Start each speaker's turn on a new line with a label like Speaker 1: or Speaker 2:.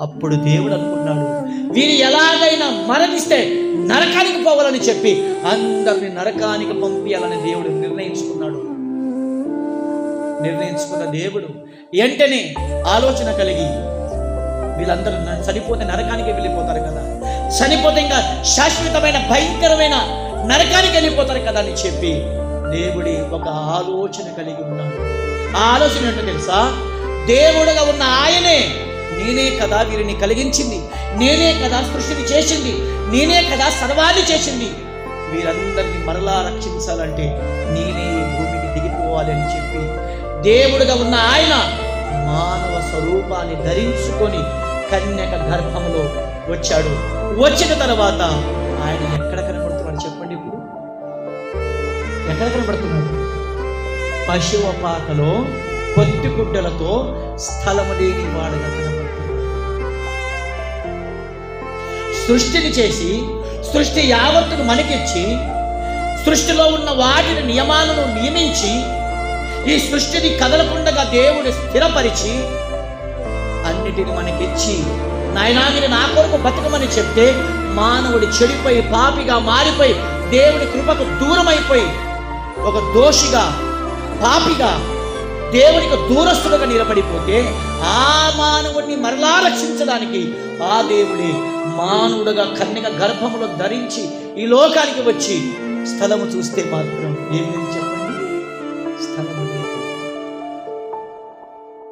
Speaker 1: అప్పుడు దేవుడు అనుకున్నాడు వీరు ఎలాగైనా మరణిస్తే నరకానికి పోవాలని చెప్పి అందరిని నరకానికి పంపించాలని దేవుడు నిర్ణయించుకున్నాడు. నిర్ణయించుకున్న దేవుడు వెంటనే ఆలోచన కలిగి వీళ్ళందరూ చనిపోతే నరకానికి వెళ్ళిపోతారు కదా. చనిపోతే ఇంకా శాశ్వతమైన భయంకరమైన నరకానికి వెళ్ళిపోతారు కదా అని చెప్పి దేవుడి ఒక ఆలోచన కలిగి ఉన్నాడు. ఆ ఆలోచన ఏంటో తెలుసా? దేవుడుగా ఉన్న ఆయనే నేనే కదా వీరిని కలిగించింది. నేనే కదా సృష్టిని చేసింది. నేనే కదా సర్వాన్ని చేసింది. వీరందరినీ మరలా రక్షించాలంటే నేనే ఈ భూమికి దిగిపోవాలి అని చెప్పి దేవుడుగా ఉన్న ఆయన మానవ స్వరూపాన్ని ధరించుకొని కన్యక గర్భంలో వచ్చాడు. వచ్చిన తర్వాత ఆయన ఎక్కడ కనపడుతున్నాడు చెప్పండి ఇప్పుడు? ఎక్కడ కనపడుతున్నాడు పశువ పాకలో పొత్తిగుడ్డలతో స్థలము లేని వాడుగా కనపడుతున్నాడు సృష్టిని చేసి సృష్టి యావత్తును మనకిచ్చి సృష్టిలో ఉన్న వాటిని నియమాలను నియమించి ఈ సృష్టిని కదలకుండగా దేవుడు స్థిరపరిచి అన్నిటిని మనకిచ్చి నాయనా నా కొరకు బతకమని చెప్తే మానవుడు చెడిపోయి పాపిగా మారిపోయి దేవుడి కృపకు దూరమైపోయి ఒక దోషిగా పాపిగా దేవునికి దూరస్తులుగా నిలబడిపోతే ఆ మానవుడిని మరలా రక్షించడానికి ఆ దేవుడే మానవుడుగా కన్యక గర్భములు ధరించి ఈ లోకానికి వచ్చి స్థలము చూస్తే మాత్రం ఏమేమి చెప్పండి? స్థలము